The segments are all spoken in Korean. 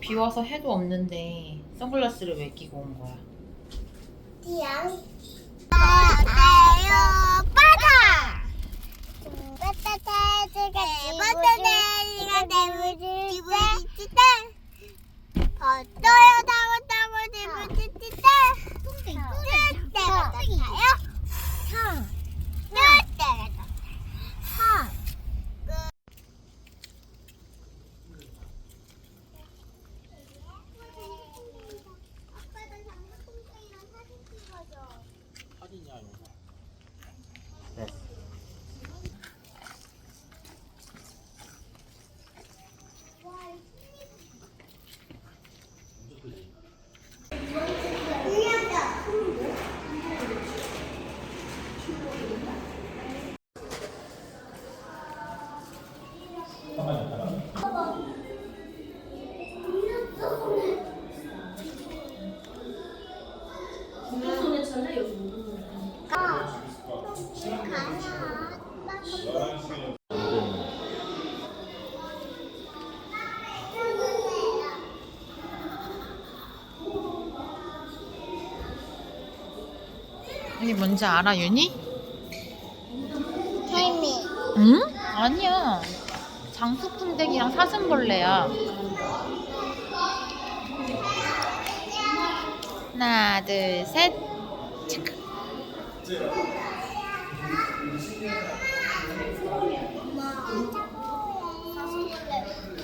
비 와서 해도 없는데 선글라스를 왜 끼고 온 거야? 디양. 아요 바다. 바다다지가 바다다지가 내부를 집을 짓다. 어떠요 다워 다워 집을 짓다. 때 때가 가요. 상. 때가 상. 아빠도 장난통장이랑 사진 찍어줘. 사진이야 영상. 이게 뭔지 알아, 윤희? 타이밍. 응? 아니야. 장수풍뎅이랑 사슴벌레야. 하나, 둘, 셋. 체크.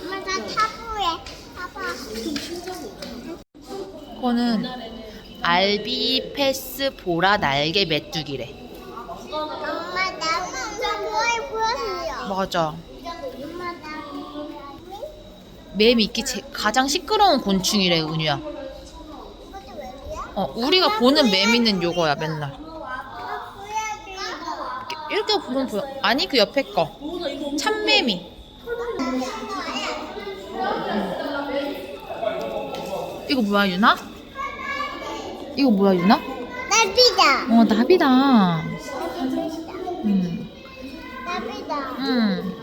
엄마 나 타보해. 타봐. 그거는 알비페스 보라 날개 메뚜기래. 엄마 나 타보해 보여줘. 맞아. 엄마 나 뱀 있기 제, 가장 시끄러운 곤충이래, 은유야. 어, 우리가 보는 뱀이는 요거야, 맨날. 이렇게, 이렇게 보면 보여. 아니, 그 옆에 거. 참매미. 이거 뭐야, 유나? 이거 뭐야, 유나? 나비다. 어, 나비다. 음, 나비다. 음.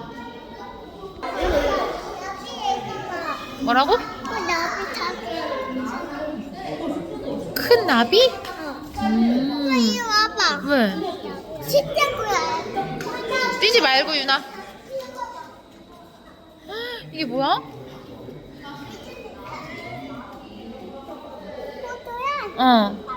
나비 얘기가. 뭐라고? 그 나비 타고. 큰 나비? 어. 음. 이리 와봐. 왜? 십자구야. 뛰지 말고, 유나. 이게 뭐야? 포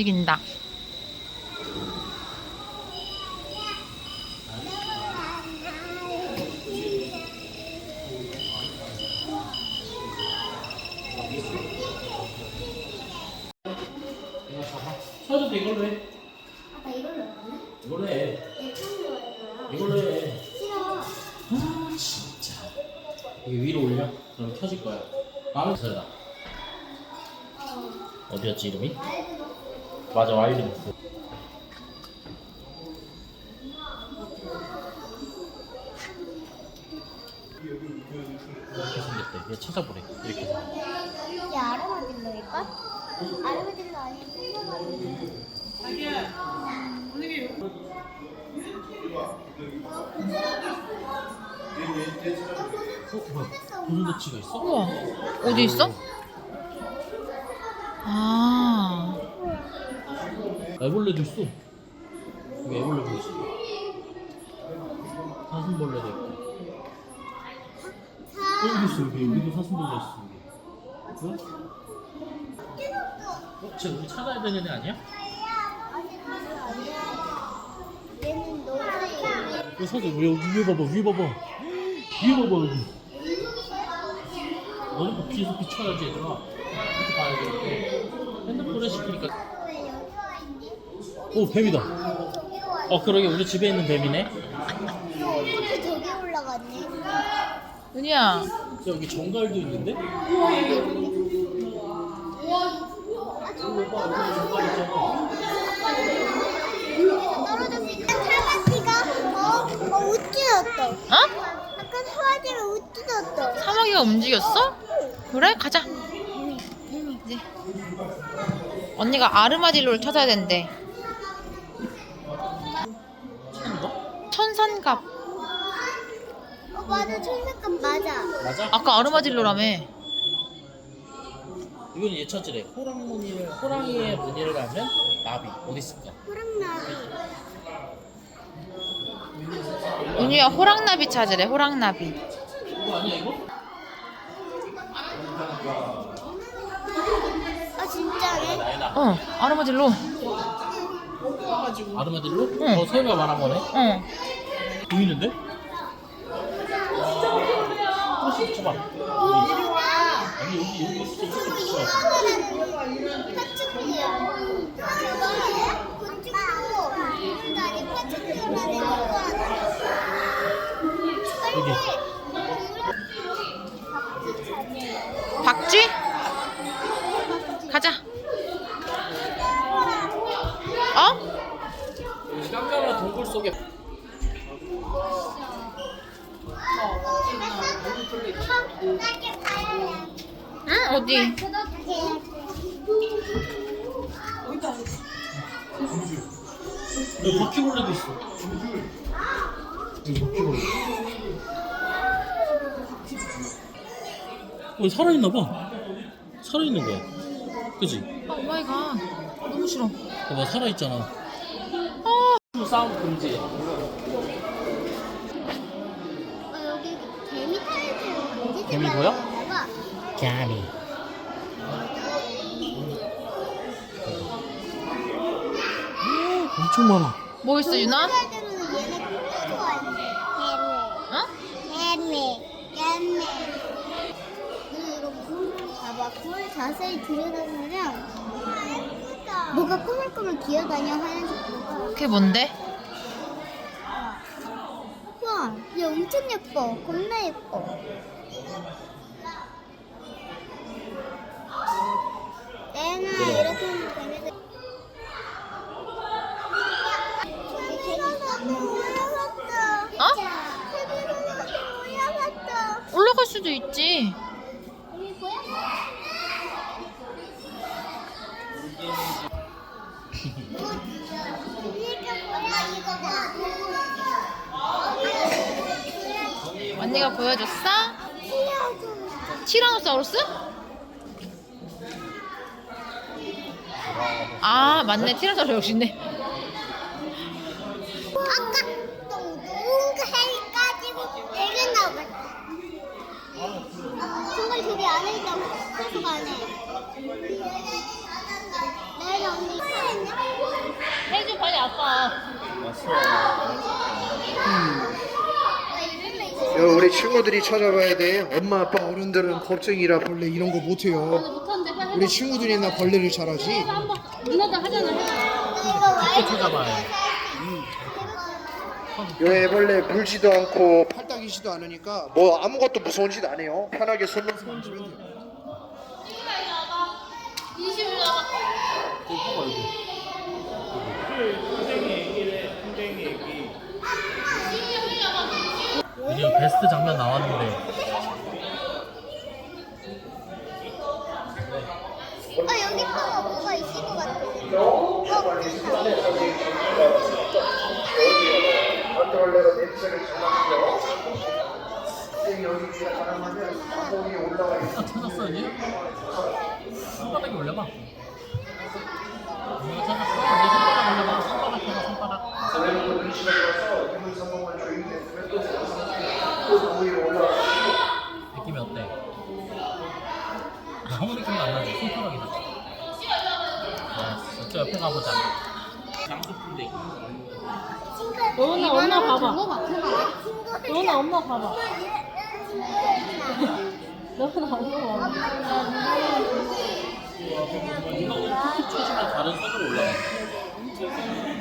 움직인다. 얘 찾아보래. 이렇게. 이게 아르마딜로일까? 아르마딜로 아니면 어 뭐야? 고슴도치가 있어? 우와. 어디 있어? 아. 애벌레도 있어. 여기 애벌레도 있어. 사슴벌레도 있고. 여기 있어 여기 여기도 사슴벌레 있어. 뭐야? 어? 쟤 우리 찾아야 되는 애 아니야? 얘는 그 사슴 왜 여기 위에 봐봐 위에 봐봐 위에 봐봐 여기. 너는 그 귀에서 비춰야지 얘들아. 이렇게 봐야 돼. 핸드폰에 시키니까. 오 뱀이다. 어 그러게 우리 집에 있는 뱀이네. 너 어떻게 저기 올라갔니? 은희야. 여기 정갈도 있는데? 어? 어. 어? 아까 웃기졌다. 사마귀가 움직였어? 그래? 가자. 이제. 언니가 아르마딜로를 찾아야 된대. 천산갑. 어 맞아 천색감 맞아. 맞아? 아까 아르마딜로라며. 이건 얘 찾으래. 호랑 무늬를 호랑이의 무늬를 가면 나비 어디 있을까? 호랑나비. 은희야 호랑나비 찾으래. 호랑나비. 이거 아니야 이거? 아 진짜네. 어. 아르마딜로. 아르마딜로? 응. 어 서유가 말한 거네. 어. 보이는데? 혹시 비춰봐. 이리 와. 아니 여기 여기 진짜 이렇게 비춰. 파충류야. 곤충이고 어디? 여기 바퀴벌레도 있어. 여기 바퀴벌레. 어 살아있나 봐. 살아있는 거야. 그지? 아, 오마이 갓. 너무 싫어. 봐봐 살아있잖아. 아, 싸움 금지. 어, 여기 개미 타는 데 개미? 봐. 개미. 엄청 많아. 뭐 있어, 유나? 어? 이거 굴 자세히 들여다보면 뭐가 꾸물꾸물 기어다녀 하얀색 뭐가. 그게 뭔데? 우와, 얘 엄청 예뻐. 겁나 예뻐. 맞네. 티라노사우루스 여기 있네. 아까 누군가 해 가지고 내가 나왔다. 정말 저기 안에 있다고 계속 안에. 내가 언니. 해주 빨리 아빠. 야, 우리 친구들이 찾아봐야 돼. 엄마, 아빠, 어른들은 겁쟁이라 벌레 이런 거 못해요. 우리 친구들이나 벌레를 잘하지. 이거 찾아봐요. 요 애벌레 물지도 않고 팔딱이지도 않으니까 뭐 아무것도 무서운 짓 안 해요. 편하게 손으로 만지면 돼요. 봐봐 이거. 드디어 베스트 장면 나왔는데 어 여기 봐봐 뭐가 있을 것 컨트롤러로 냄새를. 여기 뒤에 바람하면 자동이 올라와 있어요. 아 이제? 손바닥에 올려봐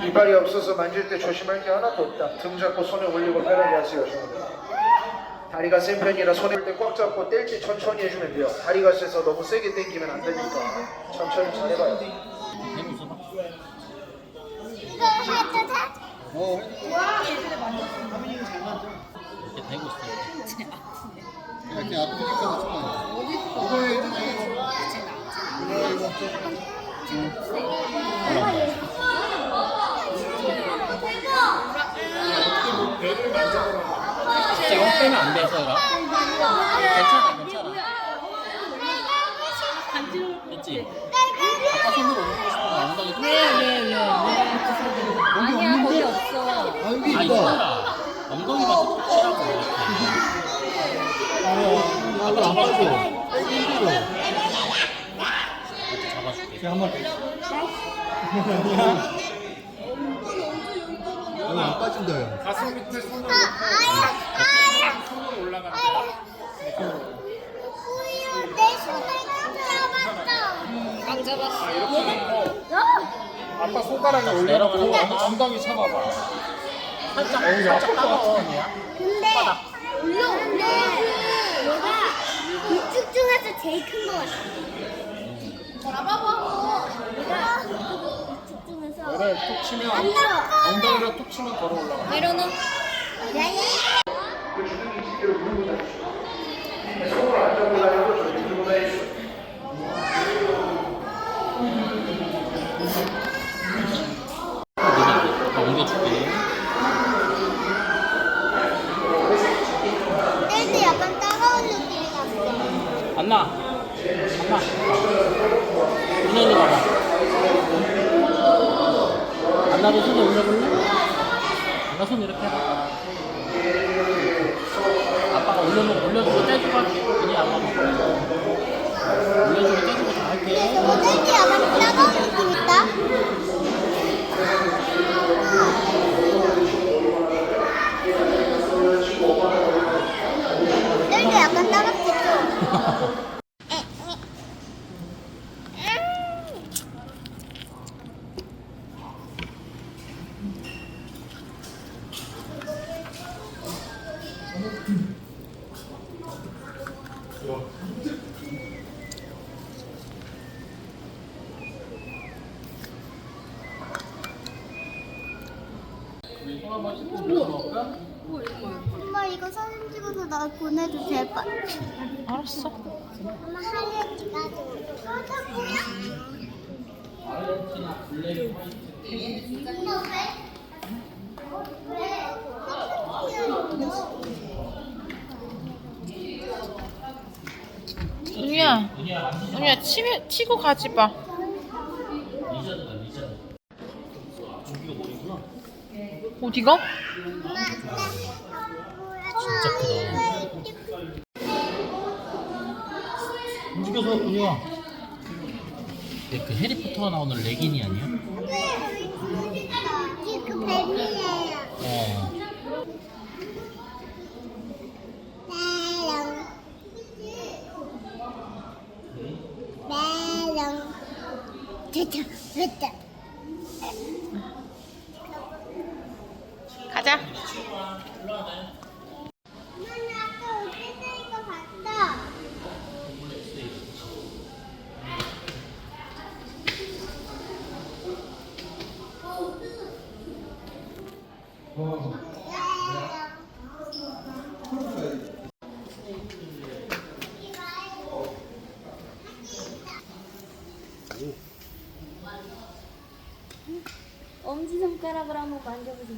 이빨이 없어서 만질 때 조심할 게 하나도 없다. 등 잡고 손에 올리고 편하게 하세요. 다리가 센 편이라 손에 올 때 꽉 잡고 뗄 때 천천히 해주면 돼요. 다리가 세서 너무 세게 당기면 안 되니까 천천히 잘 해봐요. 이거 다. 어, 이렇게 대고 있어 이렇게 아프니까 이거 해주세요. 이거 안좀 거기 없어. 아아 치라고 아빠 잡아줘 이렇게 잡아줄게 한번 여기 안 빠진다요. 가슴 밑에 손을 손으로 올라가. 우유 내 손을 잡았어. 꽉 잡았어. 아빠 손가락에 올려놓고? 엉덩이 쳐봐봐. 살짝 살짝 따가워 근데 근데 얘가 이쪽 중에서 제일 큰 거 같아. 잡아봐. 얘가 이쪽 중에서 얘를 툭 치면 안 나와. 엉덩이로 툭 치면 걸어 올라가. 내려놓. 야야. 손을 안 잡고 다니고 저기 들고 다니죠. 다 옮겨줄게 뗄때 약간 따가운 느낌이 났어. 안나 안나 은현이 봐봐 안 나도 손에 올려볼래? 안나 손 이렇게 해봐 아빠가 올려놓고 올려주고 떼주고 할게 은희 아빠 올려주고 떼주고 다 할게 뗄때 약간 따가운 느낌 있다. 뗄때 약간 따갑지 좀. 손 한번 씻고 올려놓을까? 엄마 이거 사진 찍어서 나 보내도 될까? 알았어. 엄마 하얀 찍어줘. 아르헨티나 블랙 엄마 왜? 은유야, 은유야 치, 치고 가지 마. 어디가? 진짜 크다 움직여서 은희야 얘그 해리포터 나오는 레기니 아니야? 그 뱀이에요. 어 메롱. 메롱. 가자. 가자. 엄마 나 아까 옷 뺏으니까 봤다. 엄지 손가락으로 한번 만져보세요.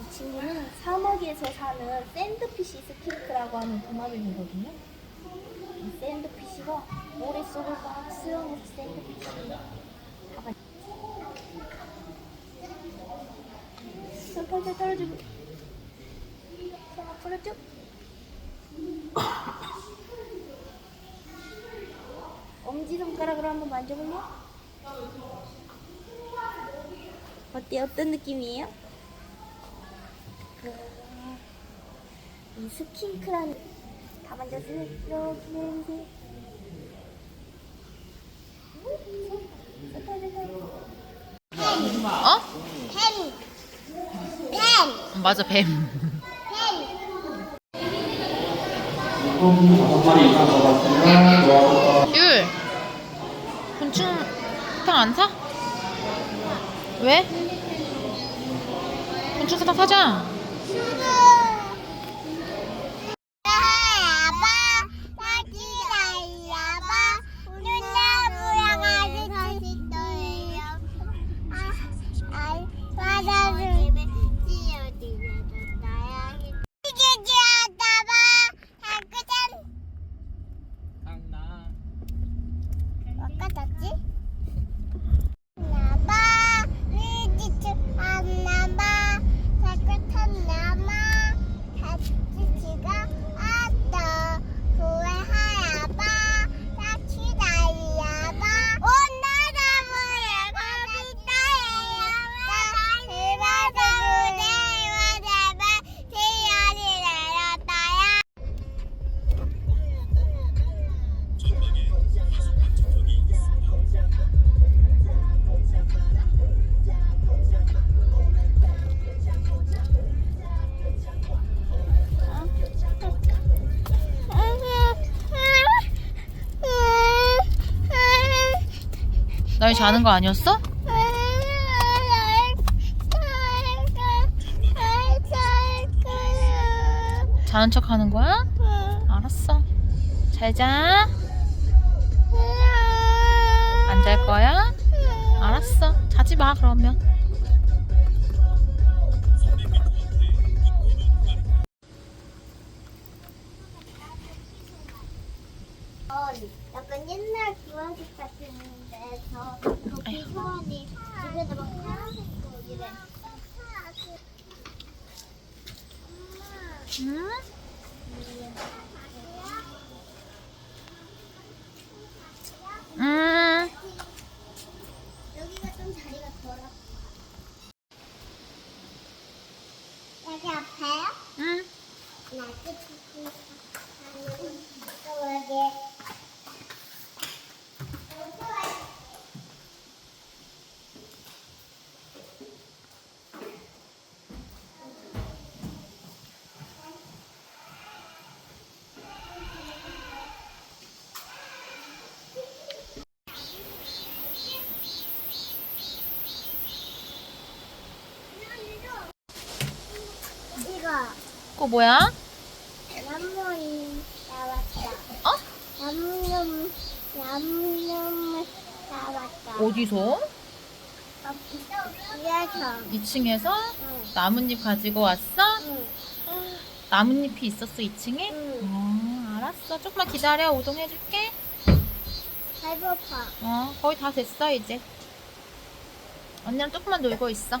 이 친구는 사막에서 사는 샌드피시 스킨크라고 하는 도마뱀이거든요. 이 샌드피시가 모래 속을 막 수영해서 샌드피시 잡아. 손 팔팔 떨어지고. 손 앞으로 쭉. 엄지손가락으로 한번 만져볼래요? 어때? 어떤 느낌이에요? 그, 이 스킨크란 다 만져주세요. 해주세요. 어? 펜. 펜. 맞아 뱀. 율. 곤충 사탕 안 사? 왜? 사탕 사자. 자는 거 아니었어? 자는 척 하는 거야? 알았어. 잘 자. 안 잘 거야? 알았어. 자지 마 그러면. 약간 옛날 기와집 같은 데서 거기 소원이 집에다 막 파란색 거기래. 응? 음. 여기가 좀 자리가 덜어. 여기 아파요? 응. 나도 또 여기. 이거 그거 뭐야? 람몬이 나왔다. 어? 람몬 람몬 나왔다. 어디서? 위에서. 2층에서 응. 나뭇잎 가지고 왔어? 응. 나뭇잎이 있었어 2층에? 응. 어, 알았어. 조금만 기다려. 우동해줄게. 배고파. 어, 거의 다 됐어 이제. 언니랑 조금만 놀고 있어.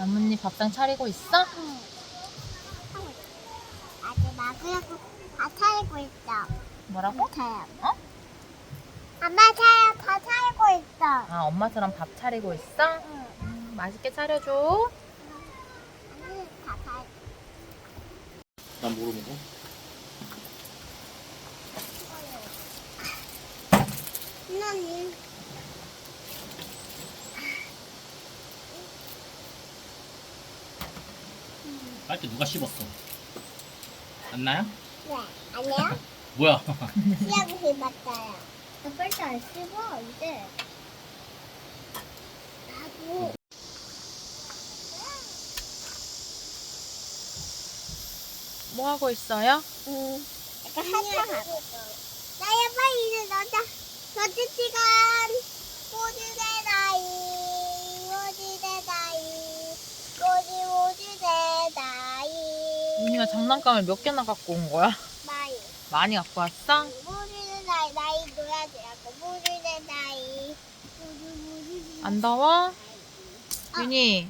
나뭇잎 밥상 차리고 있어? 응. 아직 마구야구 다 차리고 있다. 뭐라고? 차요. 어? 엄마 차요. 다 차리고 있다. 아, 엄마처럼 밥 차리고 있어? 응. 음, 맛있게 차려줘. 아니 다 차. 난 뭐로 먹어? 누나님. 빨대 누가 씹었어? 안나야? 네. 아니요. 뭐야? 시약이 해봤어요. 나 빨리 안 씹어 이제. 나도. 뭐 하고 있어요? 응. 약간 한창하고. 나야 빨리 이제 너자. 너지 시간. 모지대 나이. 모지대 나이. 모지 모지대 나이. 윤희가 장난감을 몇 개나 갖고 온 거야? 나이. 많이 갖고 왔어? 모지대 나이. 나이 놀아야 돼요. 모지대 나이. 안 더워? 아. 윤희,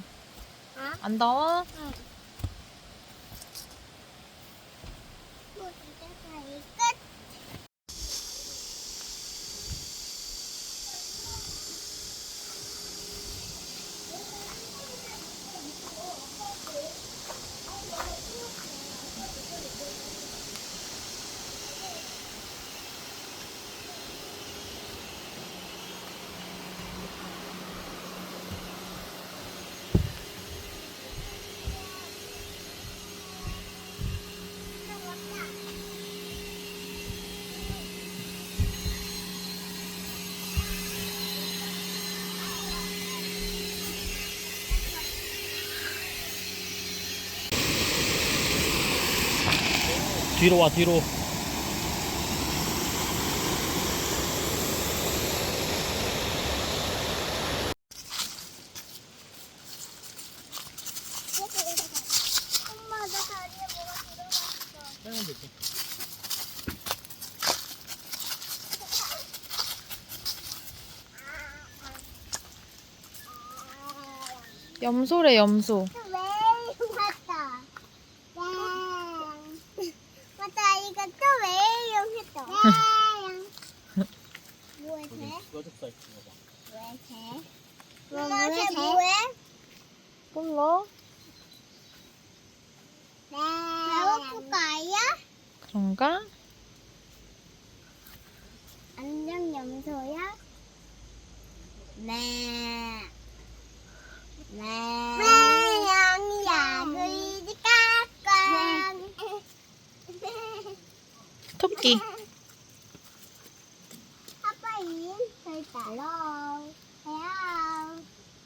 아? 안 더워? 모 뒤로 와 뒤로. 염소래, 염소. 왜 맞다. 네. 맞다 이거 또왜 이용했어? 네. 뭐해 돼? 뼈족살 있는 거 봐. 왜 돼? 엄마 쟤 뭐해? 몰라. 네. 배고플 거야? 그런가? 안녕 염소야? 네. 네. 고양이야 그리지 깍깍. 토끼. 딸로. 해요.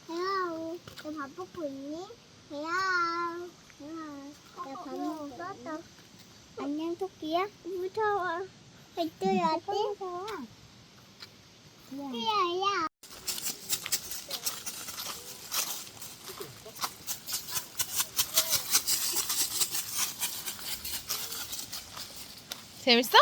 해요. 너밥 먹고 있니? 해요. 나밥 먹었어. 안녕 토끼야? 무서워. 배뜨야 돼? 무서워. 토끼야. 재밌어?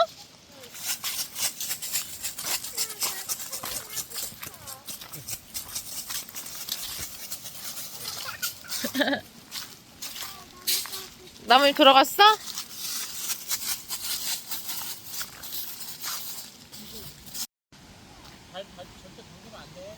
나물 들어갔어? 발, 발 절대 당기면 안 돼.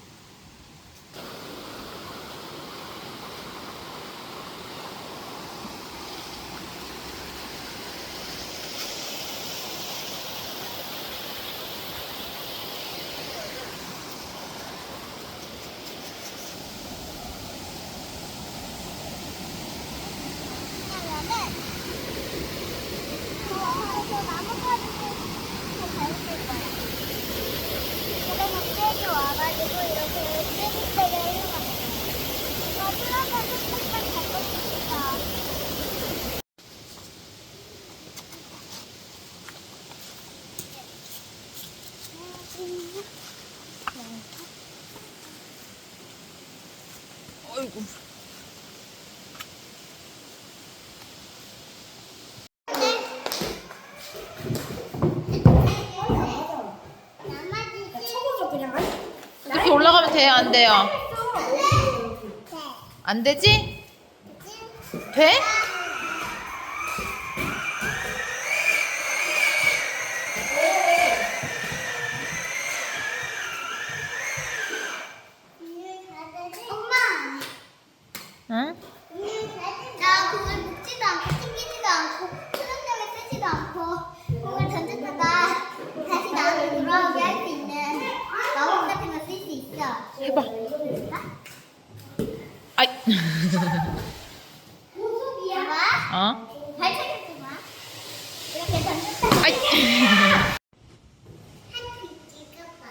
왜냐면은 좋아해서 나뭇가지를 더 잘했을 거야. 그래서 떼기 와가지고 이렇게 떼기 떼기 해가지고 나 플라자 색깔 갖고 싶다. 어이구. 어, 돼요, 안 돼요? 안 되지? 돼? 엄마! 응? 나 공을 묶지도 않고 튕기지도 않고 수영장에 쓰지도 않고 공을 던졌다가 다시 나한테 돌아오게 할 수 있는 마법 같은 거 쓸 수 있어. 해봐. 아이. 봐봐. 어? 발차기 봐. 이렇게 던졌다. 아이. 한퀴 찍어봐.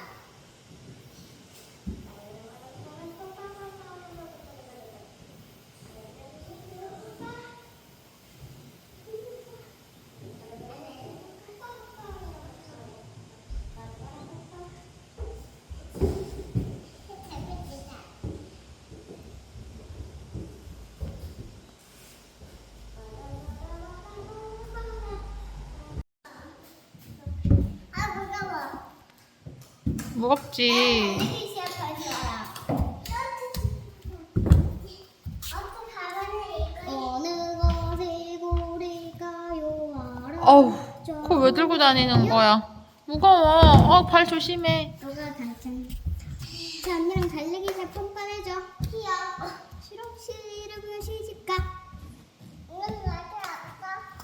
아 무거워. 무겁지. 어우, 그거 왜 들고 다니는 거야? 무거워. 어, 발 조심해. 너가 당첨. 자, 언니랑 달리기 시합 뻔뻔 해줘. 귀여워. 싫어, 싫으면 시집 가. 이건 나한테 아빠.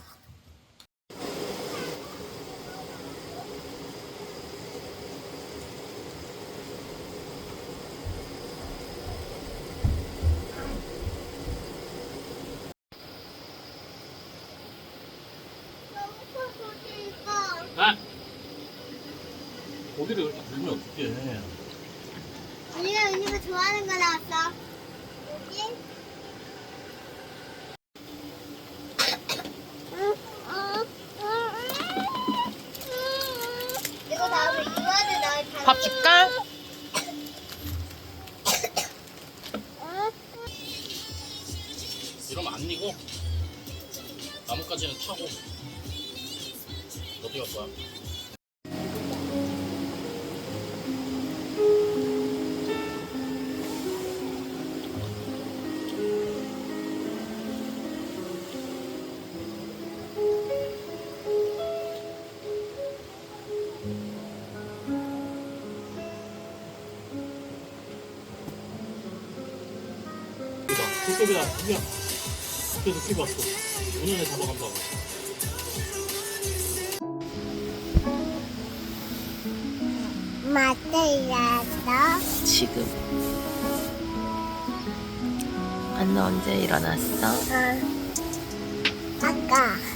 너무 커서 이거. 아! 고기를 이렇게 들면 어떡해. 언니가 은희가 좋아하는 거 나왔어. 여기. 소속이야, 소속이야. 그래서 끼고 왔어. 5년에 잡아간다고. 맞들렸어. 지금. 안나 언제 일어났어? 아까.